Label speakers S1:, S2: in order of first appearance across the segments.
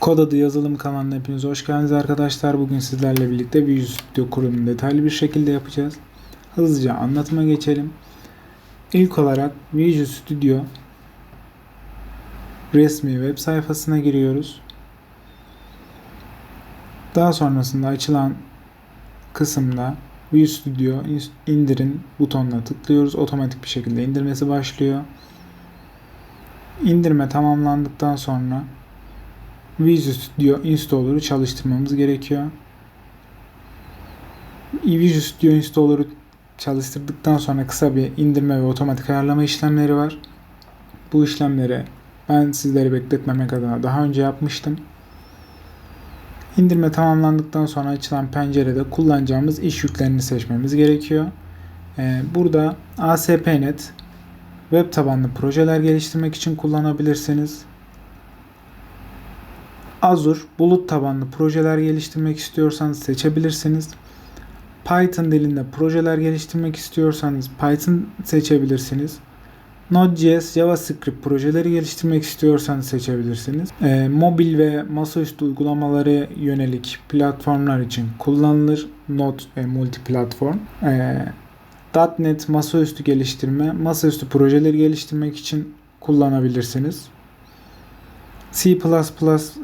S1: Kod adı yazılım kanalına hepiniz hoş geldiniz arkadaşlar. Bugün sizlerle birlikte Visual Studio kurulumunu detaylı bir şekilde yapacağız. Hızlıca anlatıma geçelim. İlk olarak Visual Studio resmi web sayfasına giriyoruz. Daha sonrasında açılan kısımda Visual Studio indirin butonuna tıklıyoruz. Otomatik bir şekilde indirmesi başlıyor. İndirme tamamlandıktan sonra Visual Studio Installer'ı çalıştırmamız gerekiyor. Visual Studio Installer'ı çalıştırdıktan sonra kısa bir indirme ve otomatik ayarlama işlemleri var. Bu işlemleri ben sizleri bekletmemek adına daha önce yapmıştım. İndirme tamamlandıktan sonra açılan pencerede kullanacağımız iş yüklerini seçmemiz gerekiyor. Ee, burada ASP.NET web tabanlı projeler geliştirmek için kullanabilirsiniz. Azure bulut tabanlı projeler geliştirmek istiyorsanız seçebilirsiniz. Python dilinde projeler geliştirmek istiyorsanız Python seçebilirsiniz. Node.js, JavaScript projeleri geliştirmek istiyorsanız seçebilirsiniz. E, mobil ve masaüstü uygulamaları yönelik platformlar için kullanılır. Node ve multiplatform. E, .NET masaüstü geliştirme, masaüstü projeleri geliştirmek için kullanabilirsiniz. C++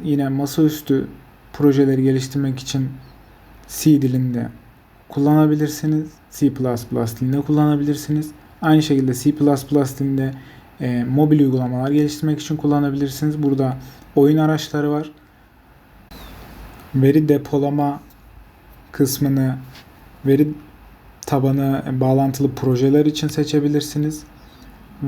S1: yine masaüstü projeleri geliştirmek için C dilinde kullanabilirsiniz. C++ dilinde kullanabilirsiniz. Aynı şekilde C++ dilinde e, mobil uygulamalar geliştirmek için kullanabilirsiniz. Burada oyun araçları var. Veri depolama kısmını veri tabanı bağlantılı projeler için seçebilirsiniz.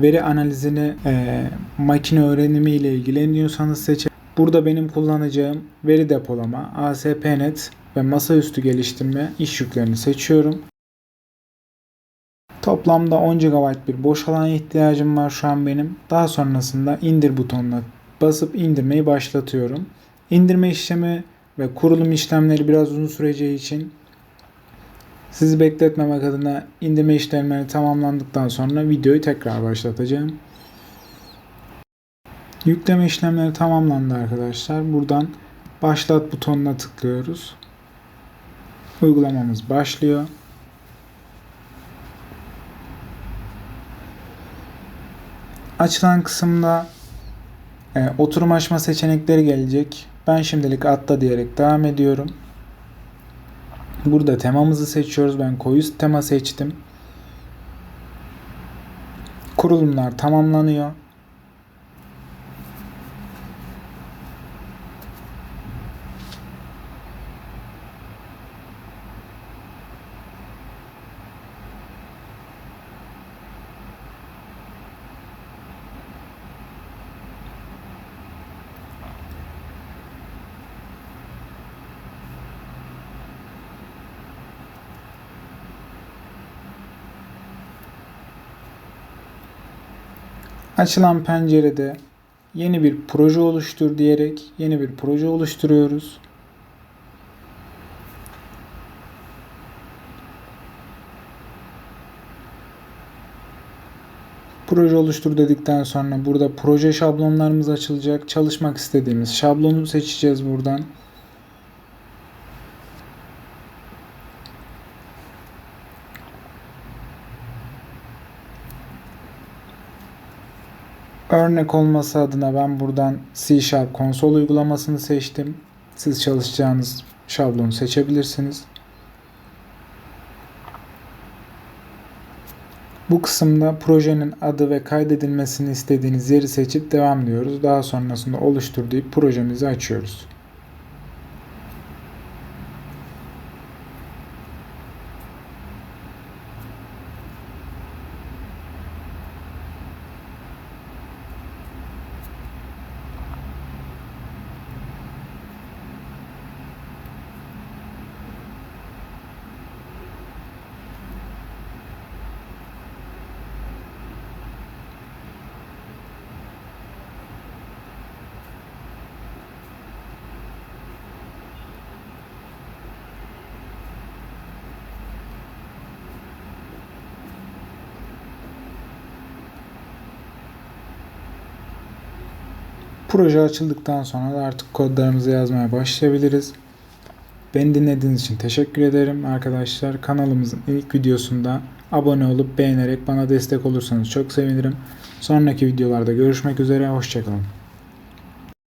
S1: Veri analizini e, makine öğrenimi ile ilgileniyorsanız seçin. Burada benim kullanacağım veri depolama, ASP.NET ve masaüstü geliştirme iş yüklerini seçiyorum. Toplamda 10 GB bir boş alana ihtiyacım var şu an benim. Daha sonrasında indir butonuna basıp indirmeyi başlatıyorum. İndirme işlemi ve kurulum işlemleri biraz uzun süreceği için sizi bekletmemek adına indirme işlemleri tamamlandıktan sonra videoyu tekrar başlatacağım. Yükleme işlemleri tamamlandı arkadaşlar. Buradan başlat butonuna tıklıyoruz. Uygulamamız başlıyor. Açılan kısımda e, oturum açma seçenekleri gelecek. Ben şimdilik atla diyerek devam ediyorum. Burada temamızı seçiyoruz. Ben koyu tema seçtim. Kurulumlar tamamlanıyor. Açılan pencerede yeni bir proje oluştur diyerek yeni bir proje oluşturuyoruz. Proje oluştur dedikten sonra burada proje şablonlarımız açılacak. Çalışmak istediğimiz şablonu seçeceğiz buradan. Örnek olması adına ben buradan C Sharp konsol uygulamasını seçtim. Siz çalışacağınız şablonu seçebilirsiniz. Bu kısımda projenin adı ve kaydedilmesini istediğiniz yeri seçip devam diyoruz. Daha sonrasında oluştur deyip projemizi açıyoruz. Proje açıldıktan sonra da artık kodlarımızı yazmaya başlayabiliriz. Beni dinlediğiniz için teşekkür ederim arkadaşlar. Kanalımızın ilk videosunda abone olup beğenerek bana destek olursanız çok sevinirim. Sonraki videolarda görüşmek üzere. Hoşçakalın.